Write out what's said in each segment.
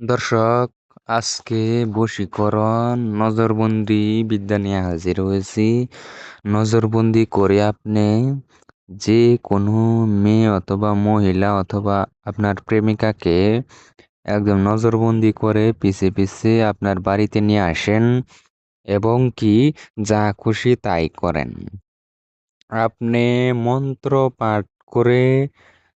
দর্শক, আজকে বশীকরণ, নজরবন্দি বিদ্যা নিয়ে হাজির হয়েছি। নজরবন্দি করে আপনি যে কোনো মেয়ে অথবা মহিলা অথবা আপনার প্রেমিকাকে একদম নজরবন্দি করে পিছে পিছে আপনার বাড়িতে নিয়ে আসেন এবং কি যা খুশি তাই করেন। আপনি মন্ত্র পাঠ করে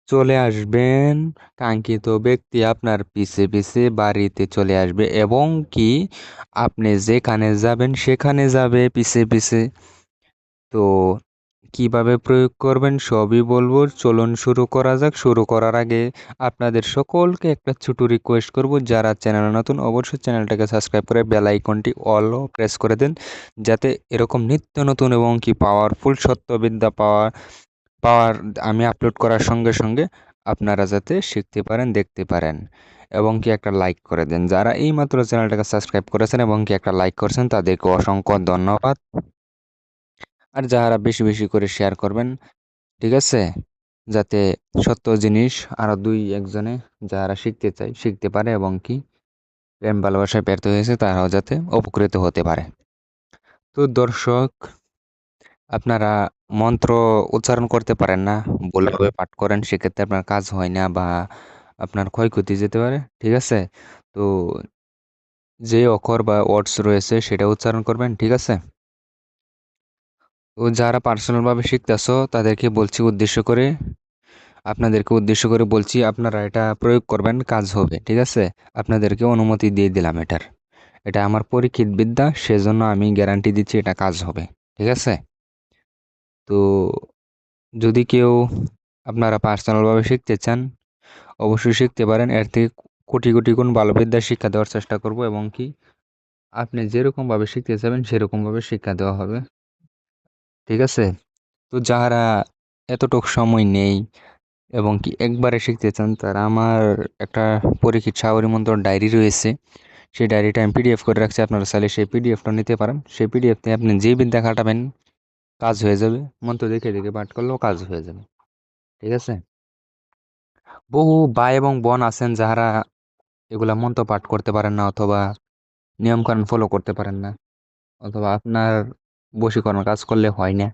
চলে আসবেন। কাঙ্ক্ষিত ব্যক্তি আপনার পিছে পিছে বাড়িতে চলে আসবে এবং কি আপনি যেখানে যাবেন সেখানে যাবে পিছে পিছে। তো কীভাবে প্রয়োগ করবেন সবই বলব। চলুন শুরু করা যাক। শুরু করার আগে আপনাদের সকলকে একটা ছোটো রিকোয়েস্ট করব। যারা চ্যানেলে নতুন অবশ্যই চ্যানেলটাকে সাবস্ক্রাইব করে বেল আইকনটি অল প্রেস করে দেন। যাতে এরকম নিত্য নতুন এবং কি পাওয়ারফুল সত্যবিদ্যা পাওয়ার পাওয়ার আমি আপলোড করার সঙ্গে সঙ্গে আপনারা যাতে শিখতে পারেন, দেখতে পারেন এবং কি একটা লাইক করে দেন। যারা এই মাত্র চ্যানেলটাকে সাবস্ক্রাইব করেছেন এবং কি একটা লাইক করেছেন, তাদেরকে অসংখ্য ধন্যবাদ। আর যারা বেশি বেশি করে শেয়ার করবেন, ঠিক আছে? যাতে সত্য জিনিস আরও দুই একজনে যারা শিখতে চায়, শিখতে পারে এবং কি প্রেম ভালোবাসায় ব্যর্থ হয়েছে, তারাও যাতে উপকৃত হতে পারে। তো দর্শক, আপনারা মন্ত্র উচ্চারণ করতে পারেন না। ভুলভাবে পাঠ করেন সেক্ষেত্রে আপনার কাজ হয় না বা আপনার ক্ষয়ক্ষতি যেতে পারে ঠিক আছে? তো যে অক্ষর বা ওয়ার্ডস রয়েছে সেটা উচ্চারণ করবেন ঠিক আছে? তো যারা পার্সোনালভাবে শিখতেছো তাদেরকে বলছি উদ্দেশ্য করে আপনাদেরকে উদ্দেশ্য করে বলছি আপনারা এটা প্রয়োগ করবেন কাজ হবে ঠিক আছে? আপনাদেরকে অনুমতি দিয়ে দিলাম এটার। এটা আমার পরীক্ষিত বিদ্যা সেজন্য আমি গ্যারান্টি দিচ্ছি এটা কাজ হবে ঠিক আছে? তো যদি কেউ আপনারা পার্সোনালভাবে শিখতে চান, অবশ্যই শিখতে পারেন। এর থেকে কোটি কোটি গুণ ভালো বিদ্যা শিক্ষা দেওয়ার চেষ্টা করব এবং কি আপনি যেরকমভাবে শিখতে চাবেন সেরকমভাবে শিক্ষা দেওয়া হবে। ঠিক আছে? তো যারা এতটুক সময় নেই এবং কি একবারে শিখতে চান, তারা আমার একটা পরীক্ষিত সাগরী মন্ত্র ডায়েরি রয়েছে। সেই ডায়েরিটা আমি পিডিএফ করে রাখছি, আপনারা চাইলে সেই পিডিএফটা নিতে পারেন। সেই পিডিএফতে আপনি যে বিদ্যা খাটাবেন কাজ হয়ে যাবে। মন্ত্র দেখে দেখে পাঠ করলেও কাজ হয়ে যাবে। ঠিক আছে? বহু ভাই এবং বোন আছেন যারা এগুলা মন্ত্র পাঠ করতে পারেন না অথবা নিয়মকানুন ফলো করতে পারেন না। অথবা আপনার বশীকরণ কাজ করলে হয় না।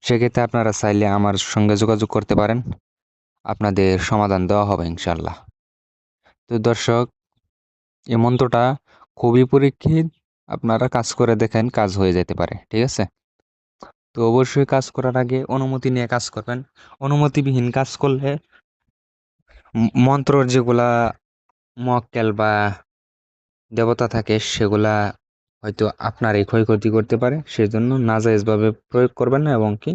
সেক্ষেত্রে আপনারা চাইলে আমার সঙ্গে যোগাযোগ করতে পারেন। আপনাদের সমাধান দেওয়া হবে ইনশাল্লাহ তো দর্শক, এই মন্ত্রটা খুবই পরীক্ষিত। আপনারা কাজ করে দেখেন, কাজ হয়ে যেতে পারে। ঠিক আছে? তো অবশ্যই কাজ করার আগে অনুমতি নিয়ে কাজ করবেন। অনুমতিবিহীন কাজ করলে মন্ত্রর যেগুলা মক্কেল বা দেবতা থাকে সেগুলা হয়তো আপনার এই ক্ষয়ক্ষতি করতে পারে, সেজন্য নাজাইজভাবে প্রয়োগ করবেন না এবং কি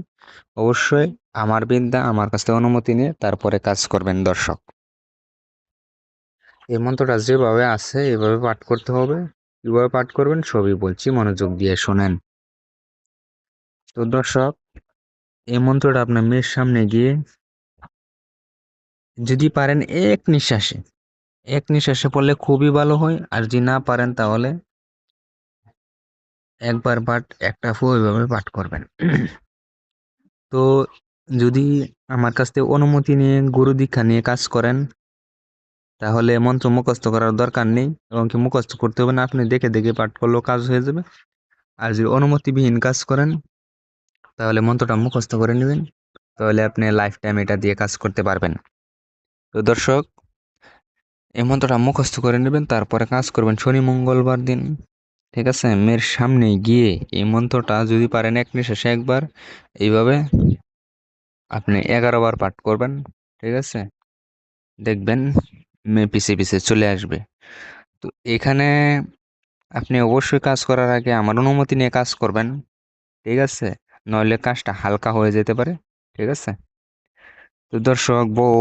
অবশ্যই আমার বিদ্যা আমার কাছ থেকে অনুমতি নিয়ে তারপরে কাজ করবেন দর্শক। এই মন্ত্রটা যেভাবে আছে এভাবে পাঠ করতে হবে, কীভাবে পাঠ করবেন সবই বলছি, মনোযোগ দিয়ে শোনেন। তো দর্শক, এই মন্ত্রটা আপনার মেয়ের সামনে গিয়ে যদি পারেন এক নিঃশ্বাসে এক নিঃশ্বাসে পড়লে খুবই ভালো হয়। আর যদি না পারেন তাহলে একবার পাঠ, একটা ফু ওইভাবে পাঠ করবেন। তো যদি আমার কাছ থেকে অনুমতি নিয়ে, গুরু দীক্ষা নিয়ে কাজ করেন, তাহলে মন্ত্র মুখস্থ করার দরকার নেই এবং কি মুখস্থ করতে হবে না, আপনি দেখে দেখে পাঠ করলেও কাজ হয়ে যাবে। আর যদি অনুমতিবিহীন কাজ করেন তাহলে মন্ত্রটা মুখস্থ করে নেবেন। তাহলে আপনি লাইফ টাইম এটা দিয়ে কাজ করতে পারবেন। তো দর্শক, এই মন্ত্রটা মুখস্থ করে নেবেন, তারপরে কাজ করবেন শনি, মঙ্গলবার দিন। ঠিক আছে? মেয়ের সামনে গিয়ে এই মন্ত্রটা যদি পারেন এক নিঃশ্বাসে একবার, এইভাবে আপনি এগারো বার পাঠ করবেন। ঠিক আছে? দেখবেন মেয়ে পিছে পিছে চলে আসবে। তো এখানে আপনি অবশ্যই কাজ করার আগে আমার অনুমতি নিয়ে কাজ করবেন। ঠিক আছে? নইলে কাজটা হালকা হয়ে যেতে পারে, ঠিক আছে? তো দর্শক, বউ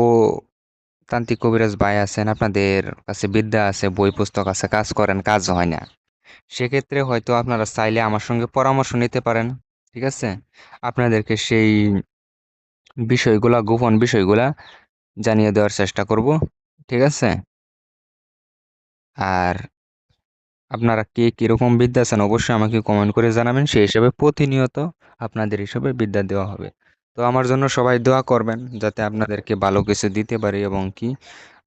তান্ত্রিক কবিরাজ ভাই আছেন, আপনাদের কাছে বিদ্যা আছে, বই, পুস্তক আছে, কাজ করেন, কাজ হয় না। সেক্ষেত্রে হয়তো আপনারা চাইলে আমার সঙ্গে পরামর্শ নিতে পারেন, ঠিক আছে? আপনাদেরকে সেই বিষয়গুলা, গোপন বিষয়গুলা জানিয়ে দেওয়ার চেষ্টা করব, ঠিক আছে? আর আপনারা কে কীরকম বিদ্যা আছেন অবশ্যই আমাকে কমেন্ট করে জানাবেন। সেই হিসাবে প্রতিনিয়ত আপনাদের হিসাবে বিদ্যা দেওয়া হবে। তো আমার জন্য সবাই দোয়া করবেন যাতে আপনাদেরকে ভালো কিছু দিতে পারি এবং কি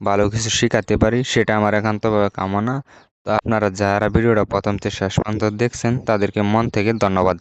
ভালো কিছু শেখাতে পারি, সেটা আমার একান্তভাবে কামনা। তো আপনারা যারা ভিডিওটা প্রথম থেকে শেষ পর্যন্ত দেখছেন, তাদেরকে মন থেকে ধন্যবাদ।